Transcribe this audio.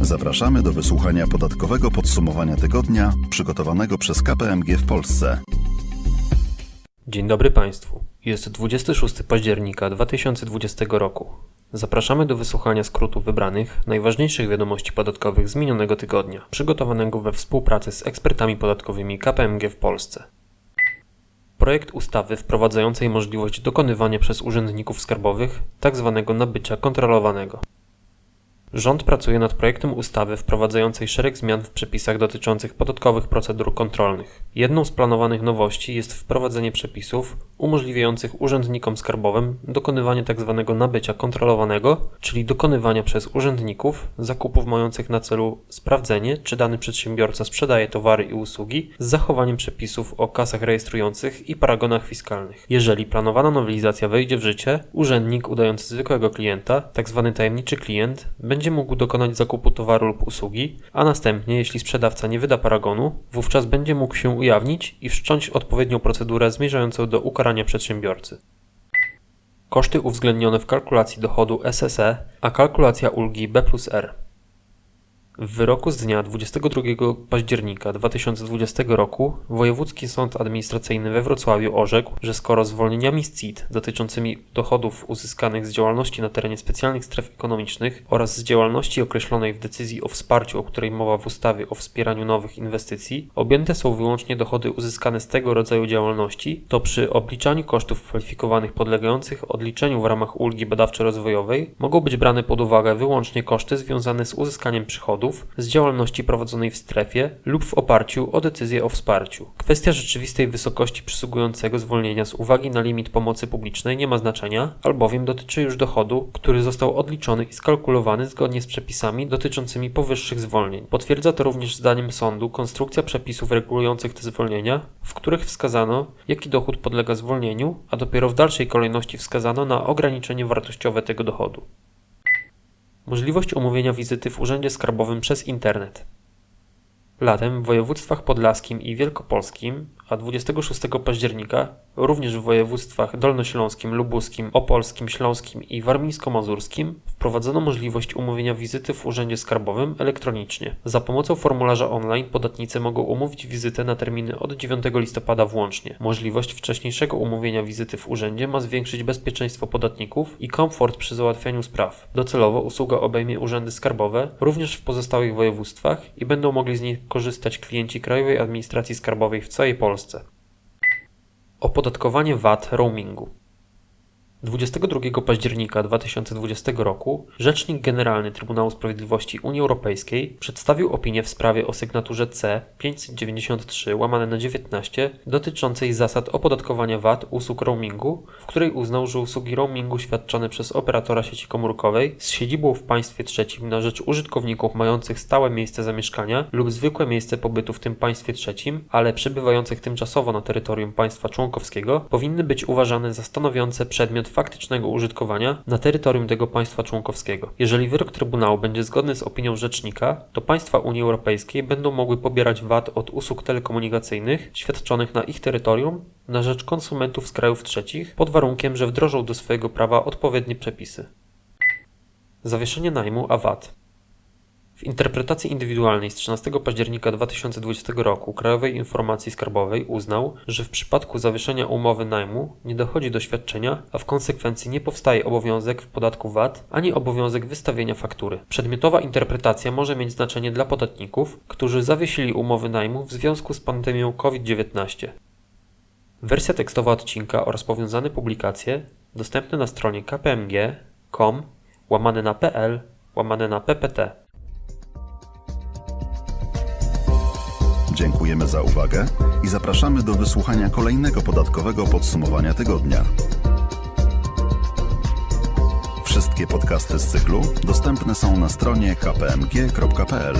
Zapraszamy do wysłuchania podatkowego podsumowania tygodnia przygotowanego przez KPMG w Polsce. Dzień dobry Państwu. Jest 26 października 2020 roku. Zapraszamy do wysłuchania skrótu wybranych najważniejszych wiadomości podatkowych z minionego tygodnia, przygotowanego we współpracy z ekspertami podatkowymi KPMG w Polsce. Projekt ustawy wprowadzającej możliwość dokonywania przez urzędników skarbowych tzw. nabycia kontrolowanego. Rząd pracuje nad projektem ustawy wprowadzającej szereg zmian w przepisach dotyczących podatkowych procedur kontrolnych. Jedną z planowanych nowości jest wprowadzenie przepisów umożliwiających urzędnikom skarbowym dokonywanie tzw. nabycia kontrolowanego, czyli dokonywania przez urzędników zakupów mających na celu sprawdzenie, czy dany przedsiębiorca sprzedaje towary i usługi z zachowaniem przepisów o kasach rejestrujących i paragonach fiskalnych. Jeżeli planowana nowelizacja wejdzie w życie, urzędnik udający zwykłego klienta, tzw. tajemniczy klient, będzie mógł dokonać zakupu towaru lub usługi, a następnie, jeśli sprzedawca nie wyda paragonu, wówczas będzie mógł się ujawnić i wszcząć odpowiednią procedurę zmierzającą do ukarania przedsiębiorcy. Koszty uwzględnione w kalkulacji dochodu SSE, a kalkulacja ulgi B plus R. W wyroku z dnia 22 października 2020 roku Wojewódzki Sąd Administracyjny we Wrocławiu orzekł, że skoro zwolnieniami z CIT dotyczącymi dochodów uzyskanych z działalności na terenie specjalnych stref ekonomicznych oraz z działalności określonej w decyzji o wsparciu, o której mowa w ustawie o wspieraniu nowych inwestycji, objęte są wyłącznie dochody uzyskane z tego rodzaju działalności, to przy obliczaniu kosztów kwalifikowanych podlegających odliczeniu w ramach ulgi badawczo-rozwojowej mogą być brane pod uwagę wyłącznie koszty związane z uzyskaniem przychodów z działalności prowadzonej w strefie lub w oparciu o decyzję o wsparciu. Kwestia rzeczywistej wysokości przysługującego zwolnienia z uwagi na limit pomocy publicznej nie ma znaczenia, albowiem dotyczy już dochodu, który został odliczony i skalkulowany zgodnie z przepisami dotyczącymi powyższych zwolnień. Potwierdza to również zdaniem sądu konstrukcja przepisów regulujących te zwolnienia, w których wskazano, jaki dochód podlega zwolnieniu, a dopiero w dalszej kolejności wskazano na ograniczenie wartościowe tego dochodu. Możliwość umówienia wizyty w Urzędzie Skarbowym przez internet. Latem w województwach podlaskim i wielkopolskim, a 26 października również w województwach dolnośląskim, lubuskim, opolskim, śląskim i warmińsko-mazurskim wprowadzono możliwość umówienia wizyty w Urzędzie Skarbowym elektronicznie. Za pomocą formularza online podatnicy mogą umówić wizytę na terminy od 9 listopada włącznie. Możliwość wcześniejszego umówienia wizyty w urzędzie ma zwiększyć bezpieczeństwo podatników i komfort przy załatwianiu spraw. Docelowo usługa obejmie urzędy skarbowe również w pozostałych województwach i będą mogli z niej korzystać klienci Krajowej Administracji Skarbowej w całej Polsce. Opodatkowanie VAT roamingu. 22 października 2020 roku Rzecznik Generalny Trybunału Sprawiedliwości Unii Europejskiej przedstawił opinię w sprawie o sygnaturze C 593 łamane na 19 dotyczącej zasad opodatkowania VAT usług roamingu, w której uznał, że usługi roamingu świadczone przez operatora sieci komórkowej z siedzibą w państwie trzecim na rzecz użytkowników mających stałe miejsce zamieszkania lub zwykłe miejsce pobytu w tym państwie trzecim, ale przebywających tymczasowo na terytorium państwa członkowskiego, powinny być uważane za stanowiące przedmiot faktycznego użytkowania na terytorium tego państwa członkowskiego. Jeżeli wyrok Trybunału będzie zgodny z opinią rzecznika, to państwa Unii Europejskiej będą mogły pobierać VAT od usług telekomunikacyjnych świadczonych na ich terytorium na rzecz konsumentów z krajów trzecich, pod warunkiem, że wdrożą do swojego prawa odpowiednie przepisy. Zawieszenie najmu a VAT. W interpretacji indywidualnej z 13 października 2020 roku Krajowej Informacji Skarbowej uznał, że w przypadku zawieszenia umowy najmu nie dochodzi do świadczenia, a w konsekwencji nie powstaje obowiązek w podatku VAT ani obowiązek wystawienia faktury. Przedmiotowa interpretacja może mieć znaczenie dla podatników, którzy zawiesili umowy najmu w związku z pandemią COVID-19. Wersja tekstowa odcinka oraz powiązane publikacje dostępne na stronie kpmg.com łamane na pl łamane na ppt. Dziękujemy za uwagę i zapraszamy do wysłuchania kolejnego podatkowego podsumowania tygodnia. Wszystkie podcasty z cyklu dostępne są na stronie kpmg.pl.